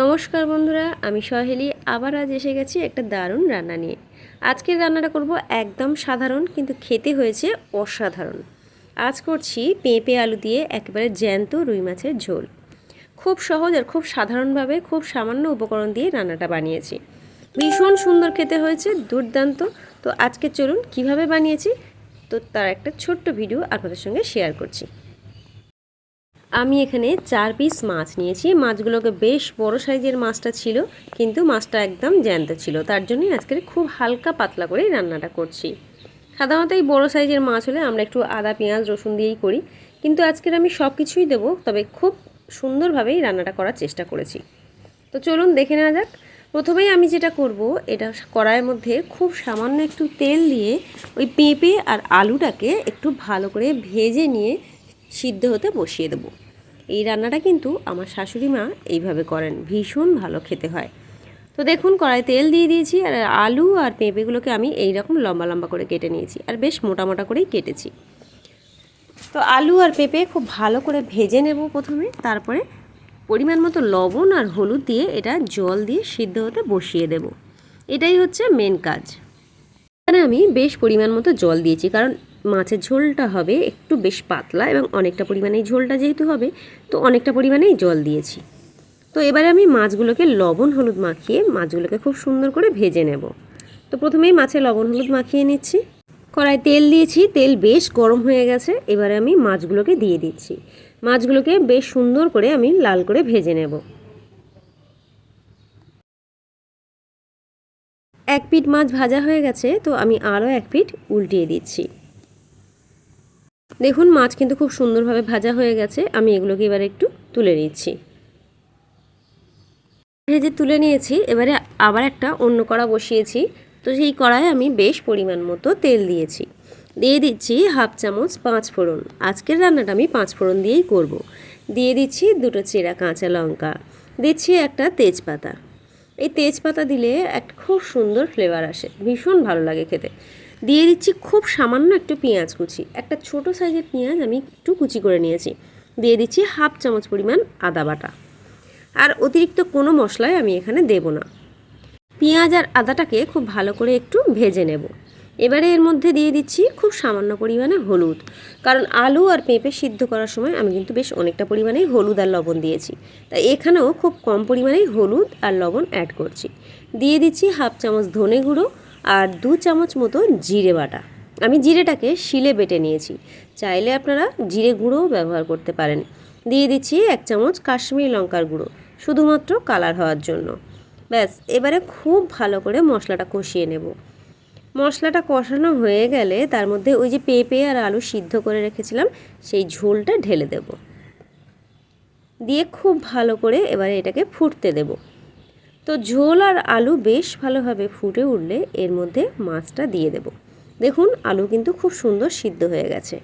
নমস্কার বন্ধুরা, আমি সহেলি। আবার আজ এসে গেছি একটা দারুণ রান্না নিয়ে। আজকের রান্নাটা করব একদম সাধারণ কিন্তু খেতে হয়েছে অসাধারণ। আজ করছি পেঁপে আলু দিয়ে একেবারে জ্যান্ত রুই মাছের ঝোল। খুব সহজ আর খুব সাধারণভাবে খুব সামান্য উপকরণ দিয়ে রান্নাটা বানিয়েছি। ভীষণ সুন্দর খেতে হয়েছে, দুর্দান্ত। তো আজকে চলুন কীভাবে বানিয়েছি, তো তার একটা ছোট্ট ভিডিও আপনাদের সঙ্গে শেয়ার করছি। আমি এখানে চার পিস মাছ নিয়েছি। মাছগুলোকে বেশ বড় সাইজের মাছটা ছিল, কিন্তু মাছটা একদম জ্যান্ত ছিল। তার জন্যই আজকে খুব হালকা পাতলা করেই রান্নাটা করছি। সাধারণত এই বড়ো সাইজের মাছ হলে আমরা একটু আদা, পেঁয়াজ, রসুন দিয়েই করি। কিন্তু আজকের আমি সব কিছুই দেবো, তবে খুব সুন্দরভাবেই রান্নাটা করার চেষ্টা করেছি। তো চলুন দেখে নেওয়া যাক। প্রথমেই আমি যেটা করব, এটা কড়াইয়ের মধ্যে খুব সামান্য একটু তেল দিয়ে ওই পেঁপে আর আলুটাকে একটু ভালো করে ভেজে নিয়ে সিদ্ধ হতে বসিয়ে দেবো। এই রান্নাটা কিন্তু আমার শাশুড়ি মা এইভাবে করেন, ভীষণ ভালো খেতে হয়। তো দেখুন কড়াই তেল দিয়ে দিয়েছি আর আলু আর পেঁপেগুলোকে আমি এই রকম লম্বা লম্বা করে কেটে নিয়েছি আর বেশ মোটা মোটা করেই কেটেছি। তো আলু আর পেঁপে খুব ভালো করে ভেজে নেব প্রথমে, তারপরে পরিমাণ মতো লবণ আর হলুদ দিয়ে এটা জল দিয়ে সিদ্ধ হতে বসিয়ে দেব। এটাই হচ্ছে মেন কাজ। এখানে আমি বেশ পরিমাণ মতো জল দিয়েছি, কারণ মাছের ঝোলটা হবে একটু বেশ পাতলা এবং অনেকটা পরিমাণেই ঝোলটা যেহেতু হবে, তো অনেকটা পরিমাণেই জল দিয়েছি। তো এবারে আমি মাছগুলোকে লবণ হলুদ মাখিয়ে মাছগুলোকে খুব সুন্দর করে ভেজে নেব। তো প্রথমেই মাছে লবণ হলুদ মাখিয়ে নিচ্ছি। কড়াই তেল দিয়েছি, তেল বেশ গরম হয়ে গেছে, এবারে আমি মাছগুলোকে দিয়ে দিচ্ছি। মাছগুলোকে বেশ সুন্দর করে আমি লাল করে ভেজে নেব। এক পিঠ মাছ ভাজা হয়ে গেছে, তো আমি আরও এক পিঠ উল্টিয়ে দিচ্ছি। দেখুন, মাছ কিন্তু খুব সুন্দরভাবে ভাজা হয়ে গেছে। আমি এগুলোকে এবারে একটু তুলে নিচ্ছি। ভেজে তুলে নিয়েছি, এবারে আবার একটা অন্য কড়া বসিয়েছি। তো সেই কড়ায় আমি বেশ পরিমাণ মতো তেল দিয়েছি। দিয়ে দিচ্ছি হাফ চামচ পাঁচ ফোড়ন। আজকের রান্নাটা আমি পাঁচ ফোড়ন দিয়েই করব। দিয়ে দিচ্ছি দুটো চেরা কাঁচা লঙ্কা। দিচ্ছি একটা তেজপাতা। এই তেজপাতা দিলে একটা খুব সুন্দর ফ্লেভার আসে। ভীষণ ভালো লাগে খেতে। দিয়ে দিচ্ছি খুব সামান্য একটু পেঁয়াজ কুচি। একটা ছোট সাইজের পেঁয়াজ আমি একটু কুচি করে নিয়েছি। দিয়ে দিচ্ছি হাফ চামচ পরিমাণ আদা বাটা। আর অতিরিক্ত কোনো মশলাই আমি এখানে দেব না। পেঁয়াজ আর আদাটাকে খুব ভালো করে একটু ভেজে নেব। এবারে এর মধ্যে দিয়ে দিচ্ছি খুব সামান্য পরিমাণে হলুদ। কারণ আলু আর পেঁপে সিদ্ধ করার সময় আমি কিন্তু বেশ অনেকটা পরিমাণেই হলুদ আর লবণ দিয়েছি। তাই এখানেও খুব কম পরিমাণেই হলুদ আর লবণ অ্যাড করছি। দিয়ে দিচ্ছি হাফ চামচ ধনে গুঁড়ো। আর দু চামচ মতো জিরে বাটা। আমি জিরেটাকে শিলে বেটে নিয়েছি। চাইলে আপনারা জিরে গুঁড়োও ব্যবহার করতে পারেন। দিয়ে দিচ্ছি এক চামচ কাশ্মীরি লঙ্কার গুঁড়ো, শুধুমাত্র কালার হওয়ার জন্য। ব্যাস, এবারে খুব ভালো করে মশলাটা কষিয়ে নেব। মশলাটা কষানো হয়ে গেলে তার মধ্যে ওই যে পেঁপে আর আলু সিদ্ধ করে রেখেছিলাম, সেই ঝোলটা ঢেলে দেব। দিয়ে খুব ভালো করে এবারে এটাকে ফুটতে দেব। তো ঝোল আর আলু বেশ ভালোভাবে ফুটে উঠলে এর মধ্যে মাছটা দিয়ে দেব। দেখুন, আলু কিন্তু খুব সুন্দর সিদ্ধ হয়ে গেছে।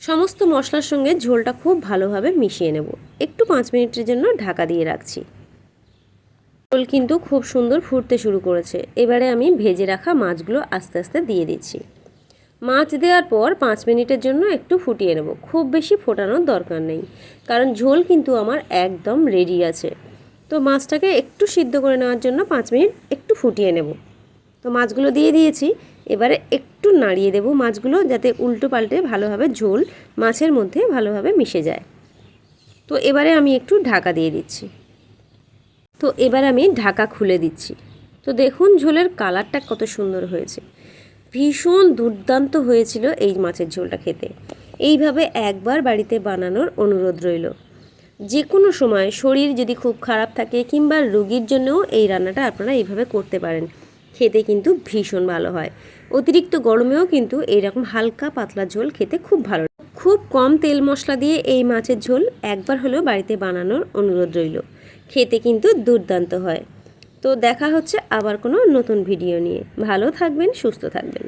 সমস্ত মশলার সঙ্গে ঝোলটা খুব ভালোভাবে মিশিয়ে নেব। একটু পাঁচ মিনিটের জন্য ঢাকা দিয়ে রাখছি। ঝোল কিন্তু খুব সুন্দর ফুটতে শুরু করেছে। এবারে আমি ভেজে রাখা মাছগুলো আস্তে আস্তে দিয়ে দিচ্ছি। মাছ দেওয়ার পর পাঁচ মিনিটের জন্য একটু ফুটিয়ে নেব। খুব বেশি ফোটানোর দরকার নেই। কারণ ঝোল কিন্তু আমার একদম রেডি আছে। তো মাছটাকে একটু সিদ্ধ করে নেওয়ার জন্য পাঁচ মিনিট একটু ফুটিয়ে নেব। তো মাছগুলো দিয়ে দিয়েছি, এবারে একটু নাড়িয়ে দেব মাছগুলো যাতে উল্টো পাল্টে ভালোভাবে ঝোল মাছের মধ্যে ভালোভাবে মিশে যায়। তো এবারে আমি একটু ঢাকা দিয়ে দিচ্ছি। তো এবার আমি ঢাকা খুলে দিচ্ছি। তো দেখুন ঝোলের কালারটা কত সুন্দর হয়েছে। ভীষণ দুর্দান্ত হয়েছিল এই মাছের ঝোলটা খেতে। এইভাবে একবার বাড়িতে বানানোর অনুরোধ রইল। যে কোনো সময় শরীর যদি খুব খারাপ থাকে কিংবা রোগীর জন্যও এই রান্নাটা আপনারা এইভাবে করতে পারেন। খেতে কিন্তু ভীষণ ভালো হয়। অতিরিক্ত গরমেও কিন্তু এইরকম হালকা পাতলা ঝোল খেতে খুব ভালো খুব কম তেল মশলা দিয়ে এই মাছের ঝোল একবার হলেও বাড়িতে বানানোর অনুরোধ রইল। খেতে কিন্তু দুর্দান্ত হয়। তো দেখা হচ্ছে আবার কোনো নতুন ভিডিও নিয়ে। ভালো থাকবেন, সুস্থ থাকবেন।